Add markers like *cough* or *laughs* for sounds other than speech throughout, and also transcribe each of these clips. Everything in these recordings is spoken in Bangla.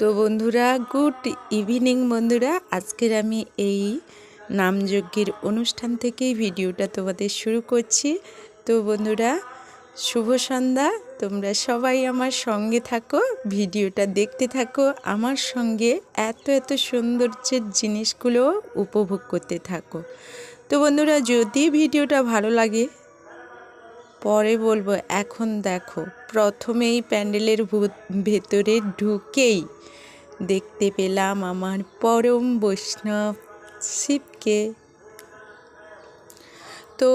তো বন্ধুরা, গুড ইভিনিং বন্ধুরা। আজকের আমি এই নামযজ্ঞের অনুষ্ঠান থেকেই ভিডিওটা তোমাদের শুরু করছি। তো বন্ধুরা, শুভ সন্ধ্যা। তোমরা সবাই আমার সঙ্গে থাকো, ভিডিওটা দেখতে থাকো। আমার সঙ্গে এত এত সৌন্দর্যের জিনিসগুলো উপভোগ করতে থাকো। তো বন্ধুরা, যদি ভিডিওটা ভালো লাগে পরে বলব, এখন দেখো, প্রথমেই প্যান্ডেলের ভেতরে ঢুকেই দেখতে পেলাম আমার পরম বৈষ্ণব শিবকে। তো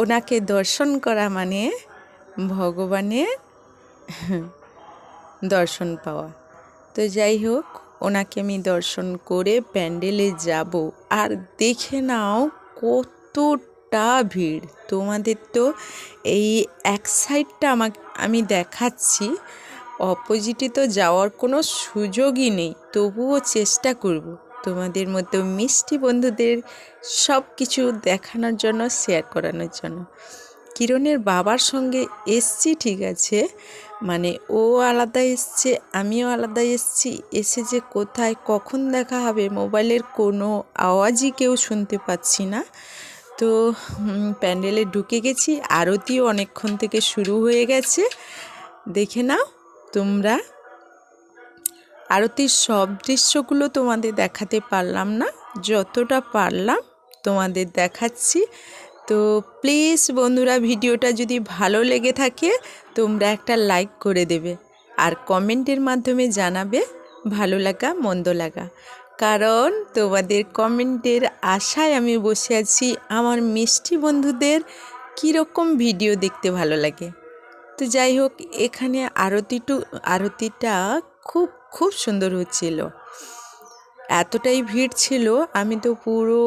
ওনাকে দর্শন করা মানে ভগবানের দর্শন পাওয়া। তো যাই হোক, ওনাকে আমি দর্শন করে প্যান্ডেলে যাব। আর দেখে নাও কতটা ভিড়। তোমাদের তো এই এক সাইডটা আমাকে, আমি দেখাচ্ছি। অপোজিটে তো যাওয়ার কোনো সুযোগই নেই। তবুও চেষ্টা করব। তোমাদের মতো মিষ্টি বন্ধুদের সব কিছু দেখানোর জন্য শেয়ার করানোর জন্য। কিরণের বাবার সঙ্গে এসছি, ঠিক আছে? মানে ও আলাদা এসছে, আমিও আলাদা এসছি। এসে যে কোথায়, কখন দেখা হবে, মোবাইলের কোনো আওয়াজই কেউ শুনতে পাচ্ছি না। তো প্যান্ডেলে ঢুকে গেছি। আরতিও অনেকক্ষণ থেকে শুরু হয়ে গেছে। দেখে নাও তোমরা। আরতির সব দৃশ্যগুলো তোমাদের দেখাতে পারলাম না। যতটা পারলাম তোমাদের দেখাচ্ছি। তো প্লিজ বন্ধুরা, ভিডিওটা যদি ভালো লেগে থাকে, তোমরা একটা লাইক করে দেবে। আর কমেন্টের মাধ্যমে জানাবে, ভালো লাগা, মন্দ লাগা। কারণ তোমাদের কমেন্টের আশায় আমি বসে আছি আমার মিষ্টি বন্ধুদের কীরকম ভিডিও দেখতে ভালো লাগে। তো যাই হোক, এখানে আরতিটু আরতিটা খুব খুব সুন্দর হচ্ছিল। এতটাই ভিড় ছিল, আমি তো পুরো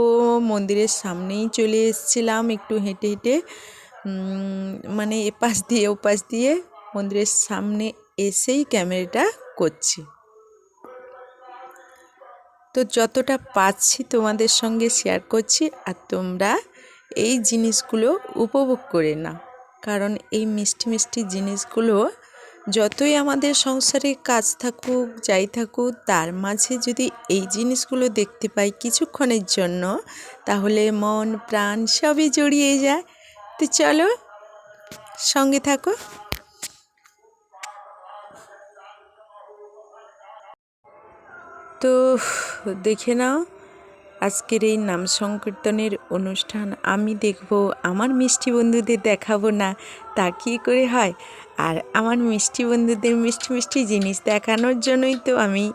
মন্দিরের সামনেই চলে এসেছিলাম একটু হেঁটে হেঁটে। মানে এপাশ দিয়ে, ওপাশ দিয়ে মন্দিরের সামনে এসেই ক্যামেরাটা করছি। তো যতটা পাচ্ছি তোমাদের সঙ্গে শেয়ার করছি আর তোমরা এই জিনিসগুলো উপভোগ করে নাও। কারণ এই মিষ্টি মিষ্টি জিনিসগুলো যতই আমাদের সংসারে কাজ থাকুক, যাই থাকুক, তার মাঝে যদি এই জিনিসগুলো দেখতে পাই কিছুক্ষণের জন্য, তাহলে মন, প্রাণ সবই জড়িয়ে যায়। তো চলো সঙ্গে থাকো। তো দেখে নাও, আজকের এই নাম সংকীর্তনের অনুষ্ঠান আমি দেখব, আমার মিষ্টি বন্ধুদের দেখাবো না, তা কী করে হয়? আর আমার মিষ্টি বন্ধুদের মিষ্টি মিষ্টি জিনিস দেখানোর জন্যই তো আমি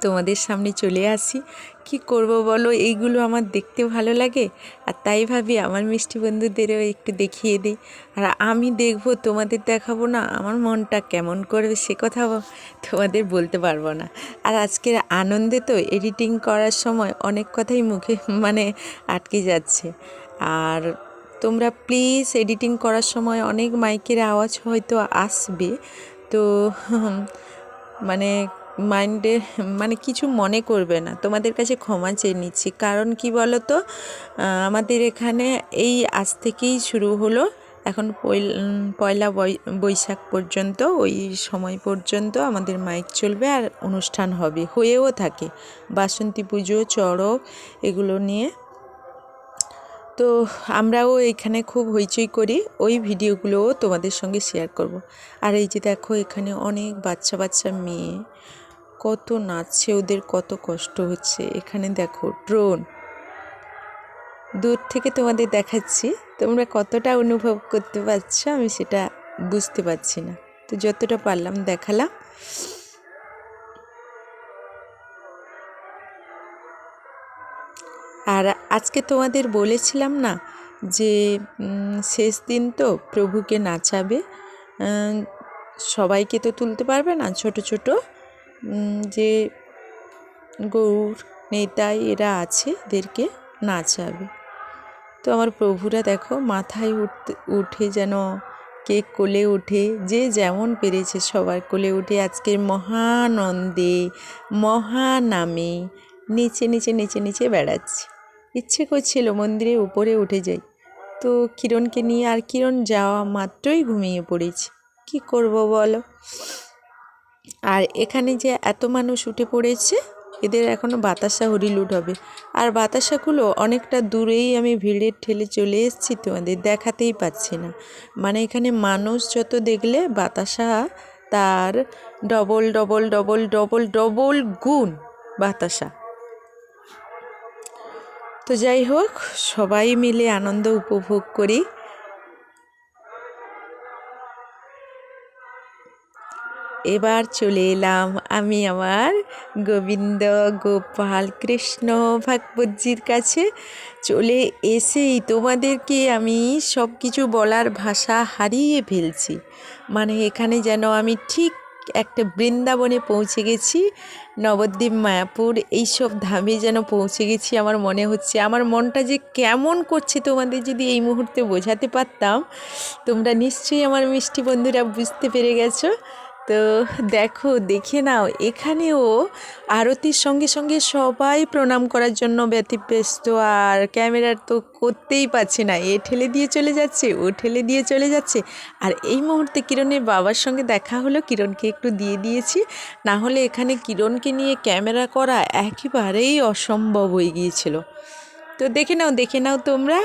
তোমাদের সামনে চলে আসি। কি করব বলো? এইগুলো আমার দেখতে ভালো লাগে। আর তাই ভাবি আমার মিষ্টি বন্ধুদেরও একটু দেখিয়ে দিই। আর আমি দেখব, তোমাদের দেখাবো না, আমার মনটা কেমন করবে সে কথা তোমাদের বলতে পারব না। আর আজকের আনন্দে তো এডিটিং করার সময় অনেক কথাই মুখে *laughs* মানে আটকে যাচ্ছে। আর তোমরা প্লিজ এডিটিং করার সময় অনেক মাইকের আওয়াজ হয়তো আসবে। তো *laughs* মানে মাইন্ডে মানে কিছু মনে করবে না। তোমাদের কাছে ক্ষমা চেয়ে নিচ্ছি। কারণ কি বলো তো আমাদের এখানে এই আজ থেকেই শুরু হলো। এখন পয়লা বৈশাখ পর্যন্ত, ওই সময় পর্যন্ত আমাদের মাইক চলবে আর অনুষ্ঠান হবে। হয়েও থাকে। বাসন্তী পুজো, চড়ক, এগুলো নিয়ে তো আমরাও এখানে খুব হইচই করি, ওই ভিডিওগুলোও তোমাদের সঙ্গে শেয়ার করব। আর এই যে দেখো, এখানে অনেক বাচ্চা বাচ্চা মেয়ে, কত নাচছে, ওদের কত কষ্ট হচ্ছে। এখানে দেখো ড্রোন দূর থেকে তোমাদের দেখাচ্ছি, তোমরা কতটা অনুভব করতে পারছ, আমি সেটা বুঝতে পারছি না। তো যতটা পারলাম, দেখালাম। আর আজকে তোমাদের বলেছিলাম না যে শেষ দিন তো প্রভুকে নাচাবে। সবাইকে তো তুলতে পারবে না ছোট ছোট। যে গৌর নেতাই এরা আছে, এদেরকে নাচাবে। তো আমার প্রভুরা দেখো মাথায় উঠতে, উঠে যেন কে কোলে উঠে যে যেমন পেরেছে সবার কোলে উঠে আজকের মহানন্দে, মহানামে। নিচে নিচে নিচে নিচে বেড়াচ্ছে। ইচ্ছে করছিল মন্দিরে উপরে উঠে যাই। তো কিরণকে নিয়ে আর কিরণ যাওয়া মাত্রই ঘুমিয়ে পড়েছি। কি করব বলো? আর এখানে যে এত মানুষ উঠে পড়েছে, এদের এখনও বাতাসা হরিলুট হবে। আর বাতাসাগুলো অনেকটা দূরেই আমি ভিড়ের ঠেলে চলে এসেছি তোমাদের দেখাতেই পাচ্ছি না। মানে এখানে মানুষ যত দেখলে বাতাসা তার double double double double double গুণ বাতাসা। তো যাই হোক, সবাই মিলে আনন্দ উপভোগ করি। এবার চলে এলাম আমি আমার গোবিন্দ গোপাল কৃষ্ণ ভাগবতজির কাছে। চলে এসেই তোমাদেরকে আমি সব কিছু বলার ভাষা হারিয়ে ফেলছি। মানে এখানে যেন আমি ঠিক একটা বৃন্দাবনে পৌঁছে গেছি। নবদ্বীপ, মায়াপুর, এইসব ধামে যেন পৌঁছে গেছি আমার মনে হচ্ছে। আমার মনটা যে কেমন করছে তোমাদের যদি এই মুহূর্তে বোঝাতে পারতাম। তোমরা নিশ্চয়ই আমার মিষ্টি বন্ধুরা বুঝতে পেরে গেছো। তো দেখো, দেখে নাও, এখানেও আরতির সঙ্গে সঙ্গে সবাই প্রণাম করার জন্য ব্যতিব্যস্ত। আর ক্যামেরার তো করতেই পারছে না, এ ঠেলে দিয়ে চলে যাচ্ছে, ও ঠেলে দিয়ে চলে যাচ্ছে। আর এই মুহূর্তে কিরণের বাবার সঙ্গে দেখা হলো, কিরণকে একটু দিয়ে দিয়েছি। না হলে এখানে কিরণকে নিয়ে ক্যামেরা করা একেবারেই অসম্ভব হয়ে গিয়েছিল। তো দেখে নাও দেখে নাও তোমরা।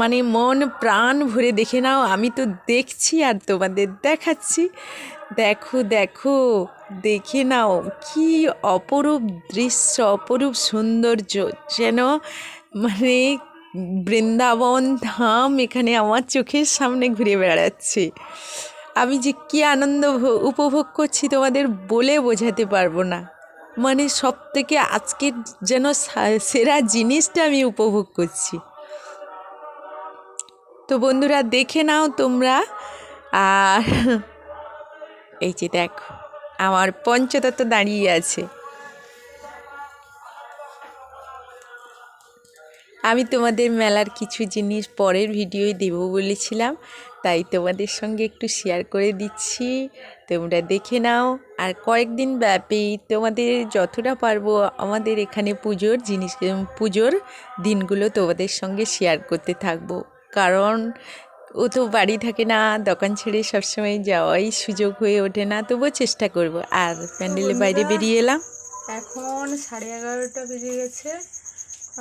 মানে মন, প্রাণ ভরে দেখে নাও, আমি তো দেখছি আর তোমাদের দেখাচ্ছি। দেখো দেখো, দেখে নাও কি অপরূপ দৃশ্য, অপরূপ সৌন্দর্য, যেন মানে বৃন্দাবন ধাম এখানে আমার চোখের সামনে ঘুরে বেড়াচ্ছে। আমি যে কী আনন্দ উপভোগ করছি তোমাদের বলে বোঝাতে পারব না। মানে সব থেকে আজকের যেন সেরা জিনিসটা আমি উপভোগ করছি। তো বন্ধুরা, দেখে নাও তোমরা। আর এই যে দেখো, আমার পঞ্চতত্ত্ব দাঁড়িয়ে আছে। আমি তোমাদের মেলার কিছু জিনিস পরের ভিডিওয় দেব বলেছিলাম, তাই তোমাদের সঙ্গে একটু শেয়ার করে দিচ্ছি। তোমরা দেখে নাও, আর কয়েকদিন ব্যাপী তোমাদের যতটা পারব আমাদের এখানে পুজোর জিনিস পুজোর দিনগুলো তোমাদের সঙ্গে শেয়ার করতে থাকব। কারণ ও তো বাড়ি থাকে না দোকান ছেড়ে সবসময় যাওয়াই সুযোগ হয়ে ওঠে না তবুও চেষ্টা করব। আর প্যান্ডেলের বাইরে বেরিয়ে এলাম। এখন সাড়ে এগারোটা বেজে গেছে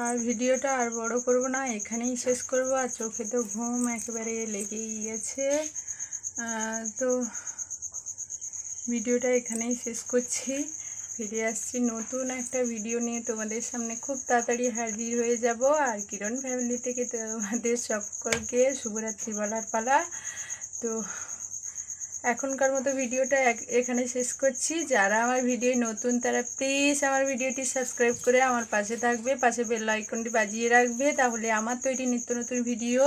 আর ভিডিওটা আর বড় করব না এখানেই শেষ করব আর চোখে তো ঘুম একেবারে লেগেই গেছে। তো ভিডিওটা এখানেই শেষ করছি। ফিরে আসছি নতুন একটা ভিডিও নিয়ে। তোমাদের সামনে খুব তাড়াতাড়ি হাজির হয়ে যাব। আর কিরণ ফ্যামিলি থেকে তোমাদের সকলকে শুভরাত্রি বলার পালা। তো এখনকার মতো ভিডিওটা এখানে শেষ করছি। যারা আমার ভিডিও নতুন, তারা প্লিজ আমার ভিডিওটি সাবস্ক্রাইব করে আমার পাশে থাকবে। পাশে বেল আইকনটি বাজিয়ে রাখবে। তাহলে আমার তৈরি নিত্য নতুন ভিডিও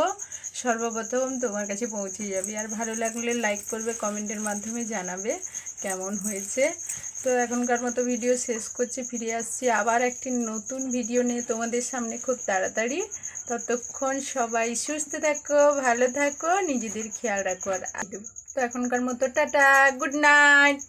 সর্বপ্রথম তোমার কাছে পৌঁছে যাবে। আর ভালো লাগলে লাইক করবে কমেন্টের মাধ্যমে জানাবে। কেমন হয়েছে? তো এখনকার মতো ভিডিও শেষ করছি, ফিরে আসছি আবার একটি নতুন ভিডিও নিয়ে তোমাদের সামনে খুব তাড়াতাড়ি। ততক্ষণ সবাই সুস্থ থাকো, ভালো থাকো, নিজেদের খেয়াল রাখো আর তো এখনকার মতো টাটা গুড নাইট